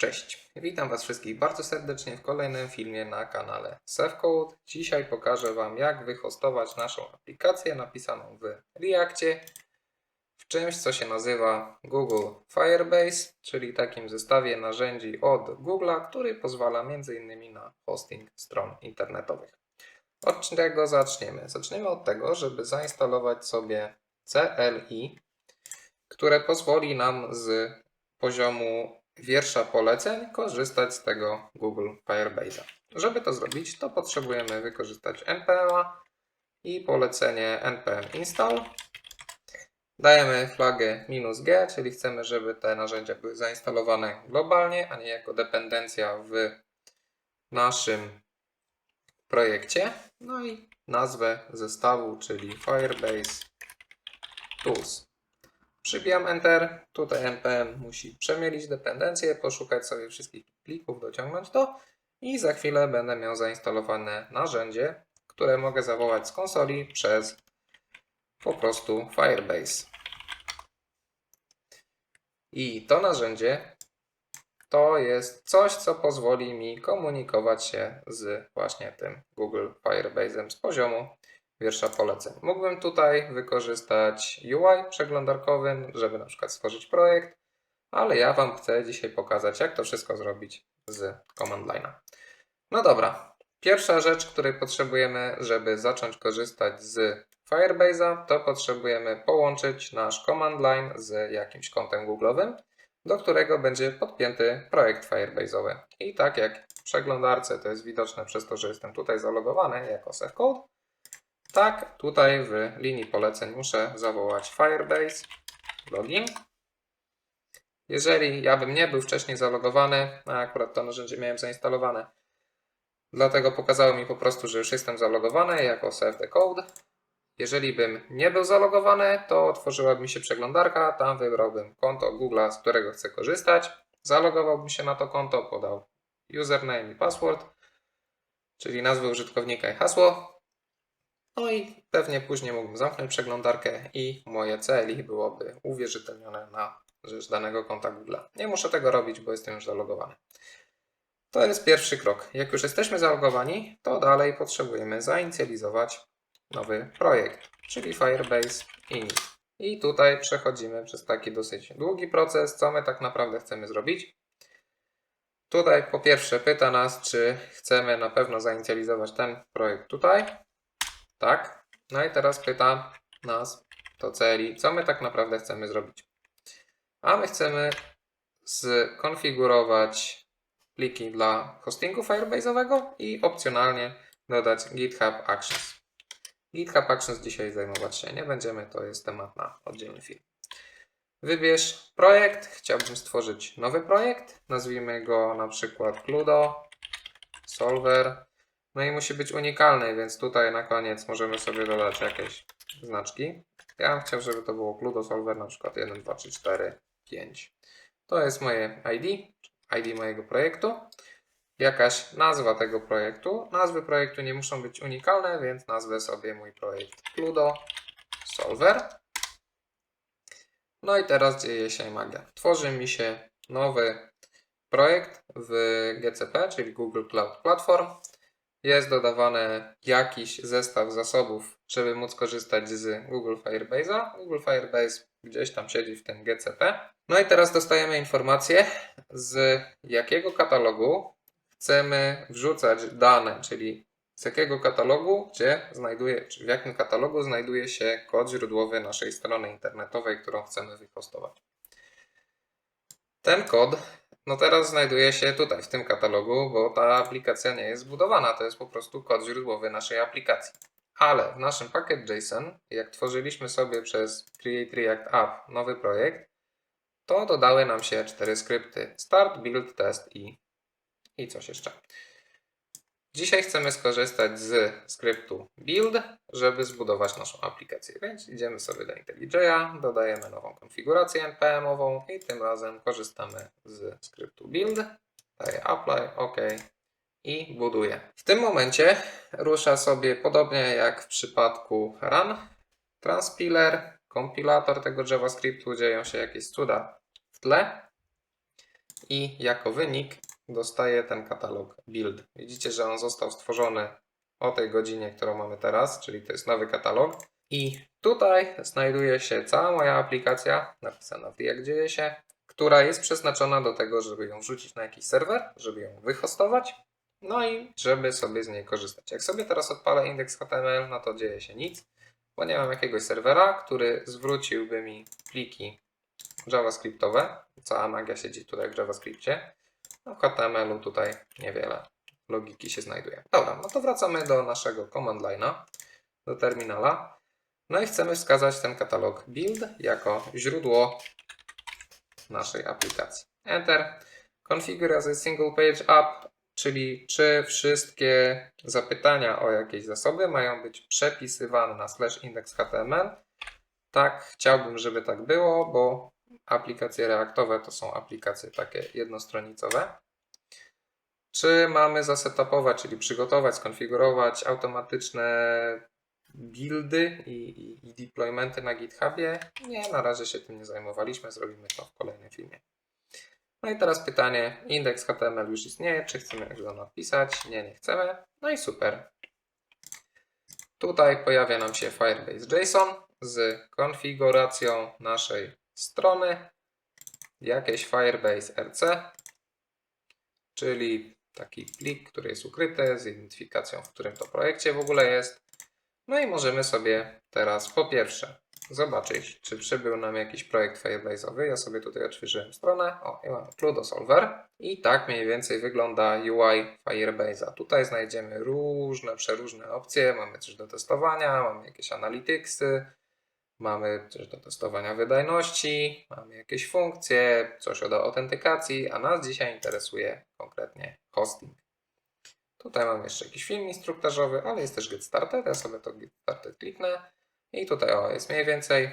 Cześć, witam Was wszystkich bardzo serdecznie w kolejnym filmie na kanale SafeCode. Dzisiaj pokażę Wam, jak wyhostować naszą aplikację napisaną w Reactie w czymś, co się nazywa Google Firebase, czyli takim zestawie narzędzi od Google'a, który pozwala m.in. na hosting stron internetowych. Od czego zaczniemy? Zaczniemy od tego, żeby zainstalować sobie CLI, które pozwoli nam z poziomu wiersza poleceń korzystać z tego Google Firebase'a. Żeby to zrobić, to potrzebujemy wykorzystać npm i polecenie npm install. Dajemy flagę "-g", czyli chcemy, żeby te narzędzia były zainstalowane globalnie, a nie jako dependencja w naszym projekcie. No i nazwę zestawu, czyli Firebase Tools. Przybijam Enter. Tutaj npm musi przemielić dependencje, poszukać sobie wszystkich plików, dociągnąć to i za chwilę będę miał zainstalowane narzędzie, które mogę zawołać z konsoli przez po prostu Firebase. I to narzędzie to jest coś, co pozwoli mi komunikować się z właśnie tym Google Firebase'em z poziomu wiersza poleceń. Mógłbym tutaj wykorzystać UI przeglądarkowym, żeby na przykład stworzyć projekt, ale ja Wam chcę dzisiaj pokazać, jak to wszystko zrobić z command line'a. No dobra, pierwsza rzecz, której potrzebujemy, żeby zacząć korzystać z Firebase'a, to potrzebujemy połączyć nasz command line z jakimś kontem Google'owym, do którego będzie podpięty projekt Firebase'owy. I tak jak w przeglądarce to jest widoczne przez to, że jestem tutaj zalogowany jako SafeCode, tak, tutaj w linii poleceń muszę zawołać Firebase login. Jeżeli ja bym nie był wcześniej zalogowany, a akurat to narzędzie miałem zainstalowane, dlatego pokazało mi po prostu, że już jestem zalogowany jako save the code. Jeżeli bym nie był zalogowany, to otworzyłaby mi się przeglądarka, tam wybrałbym konto Google, z którego chcę korzystać, zalogowałbym się na to konto, podał username i password, czyli nazwę użytkownika i hasło, no i pewnie później mógłbym zamknąć przeglądarkę i moje CLI byłoby uwierzytelnione na rzecz danego konta Google. Nie muszę tego robić, bo jestem już zalogowany. To jest pierwszy krok. Jak już jesteśmy zalogowani, to dalej potrzebujemy zainicjalizować nowy projekt, czyli Firebase init. I tutaj przechodzimy przez taki dosyć długi proces, co my tak naprawdę chcemy zrobić. Tutaj po pierwsze pyta nas, czy chcemy na pewno zainicjalizować ten projekt tutaj, tak? No i teraz pyta nas to CLI, co my tak naprawdę chcemy zrobić. A my chcemy skonfigurować pliki dla hostingu Firebase'owego i opcjonalnie dodać GitHub Actions. GitHub Actions dzisiaj zajmować się nie będziemy, to jest temat na oddzielny film. Wybierz projekt. Chciałbym stworzyć nowy projekt. Nazwijmy go na przykład Cludo Solver no i musi być unikalny, więc tutaj na koniec możemy sobie dodać jakieś znaczki. Ja bym chciał, żeby to było Cludo Solver na przykład 1, 2, 3, 4, 5. To jest moje ID, ID mojego projektu. Jakaś nazwa tego projektu. Nazwy projektu nie muszą być unikalne, więc nazwę sobie mój projekt Cludo Solver. No i teraz dzieje się magia. Tworzy mi się nowy projekt w GCP, czyli Google Cloud Platform jest dodawany jakiś zestaw zasobów, żeby móc korzystać z Google Firebase'a. Google Firebase gdzieś tam siedzi w tym GCP. No i teraz dostajemy informację, z jakiego katalogu chcemy wrzucać dane, czyli z jakiego katalogu, gdzie znajduje, czy w jakim katalogu znajduje się kod źródłowy naszej strony internetowej, którą chcemy wyhostować. Ten kod no teraz znajduje się tutaj w tym katalogu, bo ta aplikacja nie jest zbudowana. To jest po prostu kod źródłowy naszej aplikacji. Ale w naszym packet.json, jak tworzyliśmy sobie przez Create React App nowy projekt, to dodały nam się cztery skrypty: start, build, test i, i coś jeszcze. Dzisiaj chcemy skorzystać z skryptu build, żeby zbudować naszą aplikację. Więc idziemy sobie do IntelliJ'a, dodajemy nową konfigurację npm-ową i tym razem korzystamy z skryptu build. Daję apply, OK i buduję. W tym momencie rusza sobie podobnie jak w przypadku run. Transpiler, kompilator tego JavaScriptu, dzieją się jakieś cuda w tle. i jako wynik dostaję ten katalog build. Widzicie, że on został stworzony o tej godzinie, którą mamy teraz, czyli to jest nowy katalog. I tutaj znajduje się cała moja aplikacja napisana w jak dzieje się, która jest przeznaczona do tego, żeby ją wrzucić na jakiś serwer, żeby ją wyhostować, no i żeby sobie z niej korzystać. Jak sobie teraz odpalę indeks HTML, no to dzieje się nic, bo nie mam jakiegoś serwera, który zwróciłby mi pliki JavaScriptowe. Cała magia siedzi tutaj w JavaScriptie. No w HTML-u tutaj niewiele logiki się znajduje. Dobra, no to wracamy do naszego command line'a, do terminala. No i chcemy wskazać ten katalog build jako źródło naszej aplikacji. Enter. Configure as a single page app, czyli czy wszystkie zapytania o jakieś zasoby mają być przepisywane na slash index HTML. Tak, chciałbym, żeby tak było, bo aplikacje reaktowe to są aplikacje takie jednostronicowe. Czy mamy zasetapować, czyli przygotować, skonfigurować automatyczne buildy i, i, i deploymenty na GitHubie? Nie, na razie się tym nie zajmowaliśmy, zrobimy to w kolejnym filmie. No i teraz pytanie, indeks HTML już istnieje, czy chcemy go napisać? Nie, nie chcemy. No i super. Tutaj pojawia nam się Firebase JSON z konfiguracją naszej strony, jakieś Firebase RC, czyli taki plik, który jest ukryty z identyfikacją, w którym to projekcie w ogóle jest. No i możemy sobie teraz po pierwsze zobaczyć, czy przybył nam jakiś projekt Firebase'owy. Ja sobie tutaj otworzyłem stronę. O, i mamy Pluto Solver. I tak mniej więcej wygląda UI Firebase'a. Tutaj znajdziemy różne, przeróżne opcje. Mamy coś do testowania, mamy jakieś analyticsy, mamy coś do testowania wydajności, mamy jakieś funkcje, coś o autentykacji, a nas dzisiaj interesuje konkretnie hosting. Tutaj mam jeszcze jakiś film instruktażowy, ale jest też Get Started. Ja sobie to Get Started kliknę i tutaj o, jest mniej więcej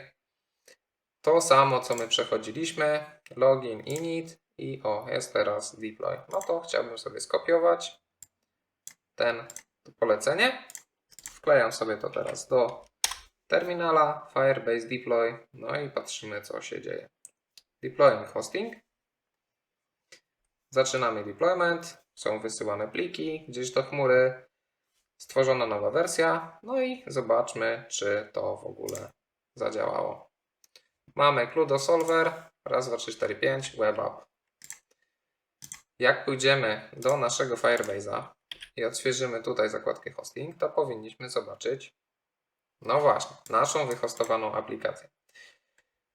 to samo, co my przechodziliśmy. Login, init i o, jest teraz deploy. No to chciałbym sobie skopiować ten to polecenie. Wklejam sobie to teraz do terminala, Firebase deploy, no i patrzymy, co się dzieje. Deploying hosting. Zaczynamy deployment, są wysyłane pliki gdzieś do chmury, stworzona nowa wersja, no i zobaczmy, czy to w ogóle zadziałało. Mamy Cludo Solver, raz, dwa, trzy, cztery, pięć, web app. Jak pójdziemy do naszego Firebase'a i odświeżymy tutaj zakładkę hosting, to powinniśmy zobaczyć, no właśnie, naszą wyhostowaną aplikację.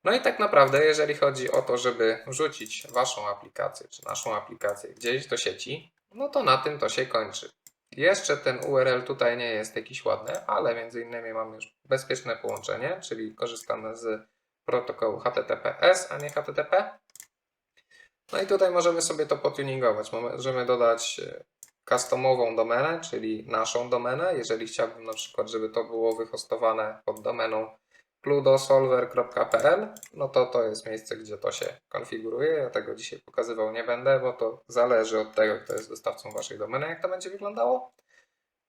No i tak naprawdę, jeżeli chodzi o to, żeby wrzucić Waszą aplikację, czy naszą aplikację gdzieś do sieci, no to na tym to się kończy. Jeszcze ten URL tutaj nie jest jakiś ładny, ale między innymi mamy już bezpieczne połączenie, czyli korzystamy z protokołu HTTPS, a nie HTTP. No i tutaj możemy sobie to potuningować. Możemy dodać customową domenę, czyli naszą domenę. Jeżeli chciałbym na przykład, żeby to było wyhostowane pod domeną pludosolver.pl, no to to jest miejsce, gdzie to się konfiguruje. Ja tego dzisiaj pokazywał nie będę, bo to zależy od tego, kto jest dostawcą waszej domeny, jak to będzie wyglądało.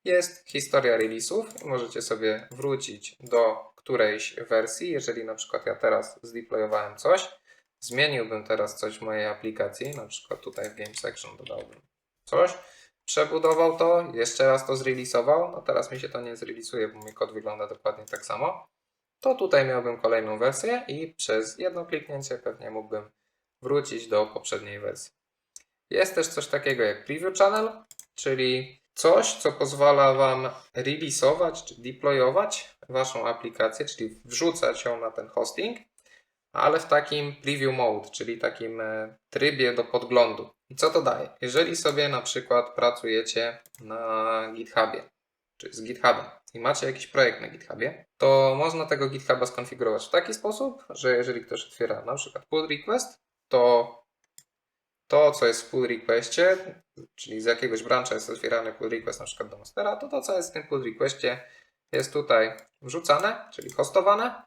Jest historia release'ów możecie sobie wrócić do którejś wersji. Jeżeli na przykład ja teraz zdeployowałem coś, zmieniłbym teraz coś w mojej aplikacji, na przykład tutaj w Game Section dodałbym coś, przebudował to, jeszcze raz to zreleasował, no teraz mi się to nie zrelisuje, bo mój kod wygląda dokładnie tak samo. To tutaj miałbym kolejną wersję i przez jedno kliknięcie pewnie mógłbym wrócić do poprzedniej wersji. Jest też coś takiego jak Preview Channel, czyli coś, co pozwala Wam release'ować czy deployować Waszą aplikację, czyli wrzucać ją na ten hosting, ale w takim preview mode, czyli takim e, trybie do podglądu. I co to daje? Jeżeli sobie na przykład pracujecie na GitHubie, czy z GitHubem i macie jakiś projekt na GitHubie, to można tego GitHuba skonfigurować w taki sposób, że jeżeli ktoś otwiera na przykład pull request, to to, co jest w pull requestie, czyli z jakiegoś brancha jest otwierany pull request na przykład do mastera, to to, co jest w tym pull requestie jest tutaj wrzucane, czyli hostowane.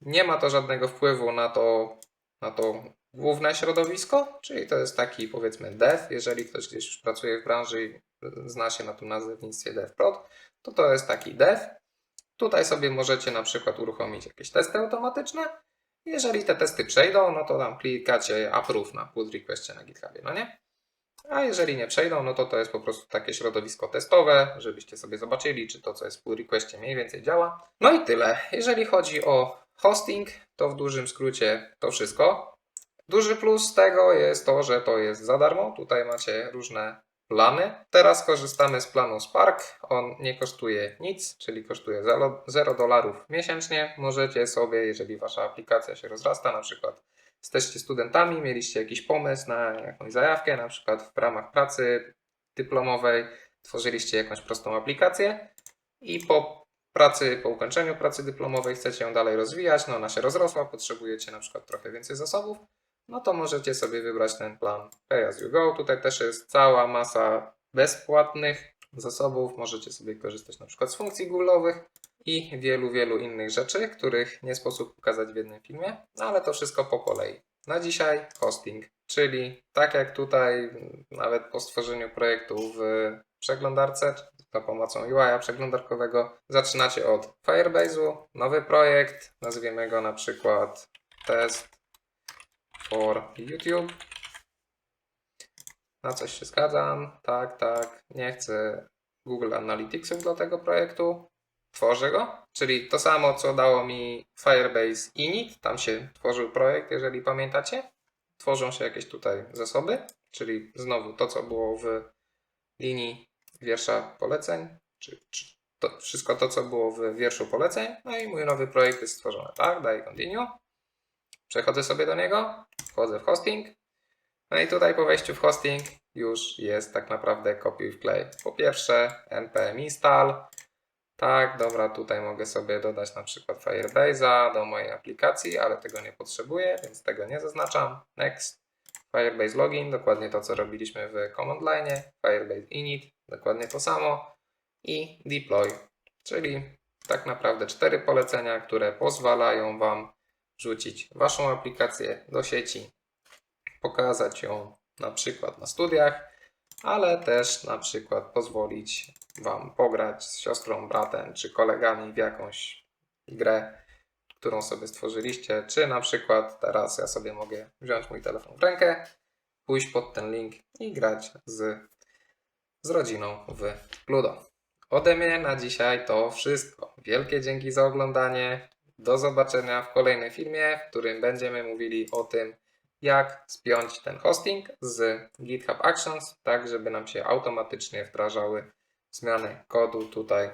Nie ma to żadnego wpływu na to, na to główne środowisko, czyli to jest taki powiedzmy dev, jeżeli ktoś gdzieś już pracuje w branży i zna się na tym nazewnictwie DevProd, to to jest taki dev. Tutaj sobie możecie na przykład uruchomić jakieś testy automatyczne Jeżeli te testy przejdą, no to tam klikacie approve na pull requestie na GitHubie, no nie? A jeżeli nie przejdą, no to to jest po prostu takie środowisko testowe, żebyście sobie zobaczyli, czy to, co jest w pull requestie mniej więcej działa. No i tyle. Jeżeli chodzi o hosting, to w dużym skrócie to wszystko. Duży plus tego jest to, że to jest za darmo. Tutaj macie różne plany. Teraz korzystamy z planu Spark. On nie kosztuje nic, czyli kosztuje 0 dolarów miesięcznie. Możecie sobie, jeżeli wasza aplikacja się rozrasta, na przykład jesteście studentami, mieliście jakiś pomysł na jakąś zajawkę, na przykład w ramach pracy dyplomowej, tworzyliście jakąś prostą aplikację i po pracy, po ukończeniu pracy dyplomowej chcecie ją dalej rozwijać, no ona się rozrosła, potrzebujecie na przykład trochę więcej zasobów, no to możecie sobie wybrać ten plan Pay as you go. Tutaj też jest cała masa bezpłatnych zasobów. Możecie sobie korzystać na przykład z funkcji Google'owych i wielu, wielu innych rzeczy, których nie sposób pokazać w jednym filmie, no ale to wszystko po kolei. Na dzisiaj hosting, czyli tak jak tutaj, nawet po stworzeniu projektu w przeglądarce, za pomocą UI przeglądarkowego, zaczynacie od Firebase'u, nowy projekt, nazwiemy go na przykład test for YouTube. Na coś się zgadzam. Tak, tak. Nie chcę Google Analyticsów do tego projektu. Tworzę go. Czyli to samo, co dało mi Firebase Init. Tam się tworzył projekt, jeżeli pamiętacie. Tworzą się jakieś tutaj zasoby. Czyli znowu to, co było w linii wiersza poleceń. Czy, czy to wszystko to, co było w wierszu poleceń. No i mój nowy projekt jest stworzony. Tak, daję continue. Przechodzę sobie do niego, wchodzę w hosting. No i tutaj po wejściu w hosting już jest tak naprawdę kopiuj wklej. Po pierwsze npm install. Tak, dobra, tutaj mogę sobie dodać na przykład Firebase'a do mojej aplikacji, ale tego nie potrzebuję, więc tego nie zaznaczam. Next. Firebase login, dokładnie to co robiliśmy w command line. Firebase init, dokładnie to samo. I deploy, czyli tak naprawdę cztery polecenia, które pozwalają Wam wrzucić Waszą aplikację do sieci, pokazać ją na przykład na studiach, ale też na przykład pozwolić Wam pograć z siostrą, bratem czy kolegami w jakąś grę, którą sobie stworzyliście, czy na przykład teraz ja sobie mogę wziąć mój telefon w rękę, pójść pod ten link i grać z, z rodziną w Ludo. Ode mnie na dzisiaj to wszystko. Wielkie dzięki za oglądanie. Do zobaczenia w kolejnym filmie, w którym będziemy mówili o tym, jak spiąć ten hosting z GitHub Actions, tak żeby nam się automatycznie wdrażały zmiany kodu tutaj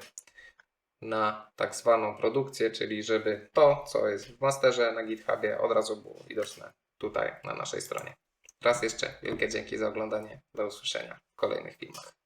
na tak zwaną produkcję, czyli żeby to, co jest w masterze na GitHubie, od razu było widoczne tutaj na naszej stronie. Raz jeszcze wielkie dzięki za oglądanie. Do usłyszenia w kolejnych filmach.